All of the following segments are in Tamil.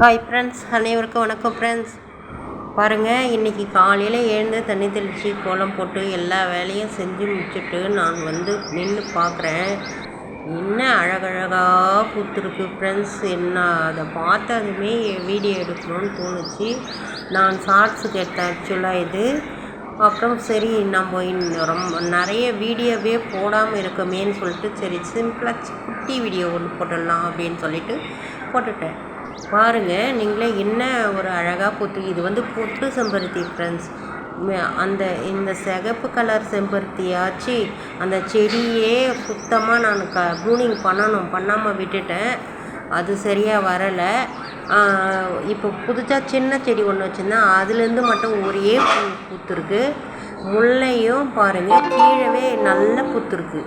ஹாய் ஃப்ரெண்ட்ஸ் அனைவருக்கும் வணக்கம் ஃப்ரெண்ட்ஸ் பாருங்கள் இன்றைக்கி காலையில் எழுந்து தண்ணி தெளித்து கோலம் போட்டு எல்லா வேலையும் செஞ்சு முடிச்சுட்டு நான் வந்து நின்று பார்க்குறேன் என்ன அழகழகாக பூத்துருக்கு ஃப்ரெண்ட்ஸ் என்ன அதை பார்த்ததுமே வீடியோ எடுக்கணும்னு தோணுச்சு. நான் ஷார்ட்ஸுக்கு எடுத்தேன் ஆக்சுவலாக இது. அப்புறம் சரி நம்ம ரொம்ப நிறைய வீடியோவே போடாமல் இருக்கமேன்னு சொல்லிட்டு சரி சிம்பிளாக குட்டி வீடியோ ஒன்று போட்டுடலாம் அப்படின்னு சொல்லிட்டு போட்டுட்டேன். பாருங்கள் நீங்களே என்ன ஒரு அழகாக பூத்து இது வந்து பொட்டு செம்பருத்தி ஃப்ரெண்ட்ஸ் அந்த இந்த சிகப்பு கலர் செம்பருத்தியாச்சு அந்த செடியே சுத்தமாக நான் க ப்ரூனிங் பண்ணணும் பண்ணாமல் விட்டுட்டேன். அது சரியாக வரலை. இப்போ புதுசாக சின்ன செடி ஒன்று வச்சுருந்தேன். அதுலேருந்து மட்டும் ஒரே பூ பூத்துருக்கு. முல்லையும் பாருங்கள் கீழவே நல்ல பூத்துருக்கு.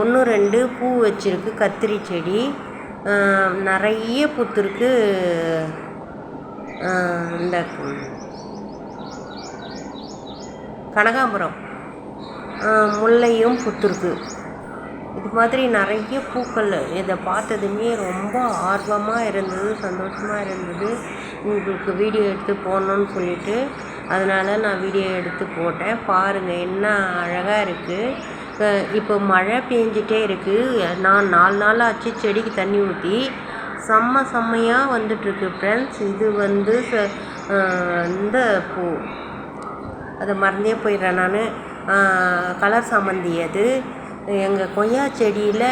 ஒன்று ரெண்டு பூ வச்சுருக்கு கத்திரி செடி. நிறைய பூத்துருக்கு. இந்த கனகாம்பரம். முல்லையும் பூத்துருக்கு. இது மாதிரி நிறைய பூக்கள் இதை பார்த்ததுமே ரொம்ப ஆர்வமாக இருந்தது சந்தோஷமாக இருந்தது. உங்களுக்கு வீடியோ எடுத்து போடணுன்னு சொல்லிட்டு அதனால் நான் வீடியோ எடுத்து போட்டேன். பாருங்கள் என்ன அழகாக இருக்குது இப்போ மழை பெஞ்சிட்டே இருக்குது நான் நாலு நாள் ஆச்சு செடிக்கு தண்ணி ஊற்றி செம்ம செம்மையாக வந்துட்டுருக்கு ஃப்ரெண்ட்ஸ் இது வந்து ச இந்த பூ. அதை மறந்தே போயிடுறேன் நான். கலர் சாமந்தி அது. எங்கள் கொய்யா செடியில்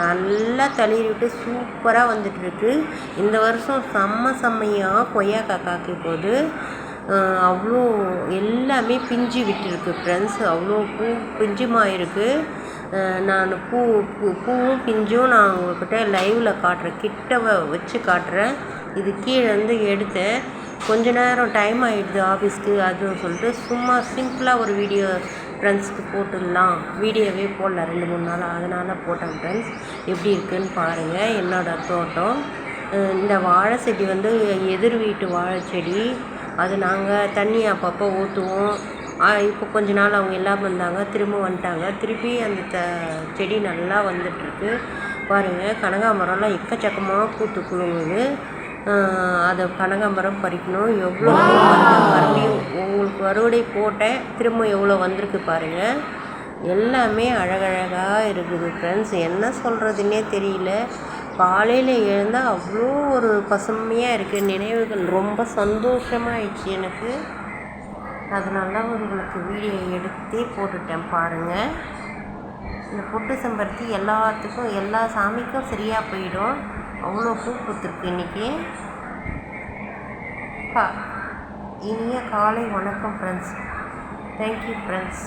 நல்லா தளிர் விட்டு சூப்பராக வந்துட்டுருக்கு. இந்த வருஷம் செம்ம செம்மையாக கொய்யாக்காய் காய்க்க போகுது. அவ்வளோ எல்லாமே பிஞ்சு விட்டுருக்கு ஃப்ரெண்ட்ஸ் அவ்வளோ பூ பிஞ்சுமாயிருக்கு. இருக்குது நான் பூ பூ பூவும் பிஞ்சும் நான் உங்கள்கிட்ட லைவில் காட்டுறேன். கிட்ட வச்சு காட்டுறேன். இது கீழே வந்து எடுத்தேன். கொஞ்ச நேரம் டைம் ஆகிடுது ஆஃபீஸ்க்கு அதுன்னு சொல்லிட்டு சும்மா சிம்பிளாக ஒரு வீடியோ ஃப்ரெண்ட்ஸ்க்கு போட்டுடலாம். வீடியோவே போடல ரெண்டு மூணு நாள். அதனால் போட்டேன் ஃப்ரெண்ட்ஸ் எப்படி இருக்குன்னு பாருங்கள் என்னோடய தோட்டம். இந்த வாழை செடி வந்து எதிர் வீட்டு வாழை செடி அது நாங்கள் தண்ணி அப்பப்போ ஊற்றுவோம் இப்போ கொஞ்ச நாள் அவங்க எல்லாம் வந்தாங்க திரும்ப வந்துட்டாங்க. திருப்பி அந்த த செடி நல்லா வந்துட்டுருக்கு. பாருங்கள் கனகாமரம்லாம் எக்கச்சக்கமாக பூத்து குலுங்குது. அதை கனகாம்பரம் பறிக்கணும். எவ்வளோ மறுபடியும் உங்களுக்கு அறுவடை போட்டேன். திரும்ப எவ்வளோ வந்திருக்கு பாருங்கள் எல்லாமே அழகழகாக இருக்குது ஃப்ரெண்ட்ஸ் என்ன சொல்கிறதுனே தெரியல. காலையில் எழுந்தால் அவ்வளோ ஒரு பசுமையாக இருக்குது நினைவுகள் ரொம்ப சந்தோஷமாகிடுச்சு எனக்கு. அதனால உங்களுக்கு வீடியோ எடுத்தே போட்டுட்டேன் பாருங்கள் இந்த பொட்டு செம்பருத்தி எல்லாத்துக்கும் எல்லா சாமிக்கும் சரியாக போயிடும். அவ்வளோ பூ பூத்துருக்கு இன்றைக்கி இனிய காலை வணக்கம் ஃப்ரெண்ட்ஸ் தேங்க்யூ ஃப்ரெண்ட்ஸ்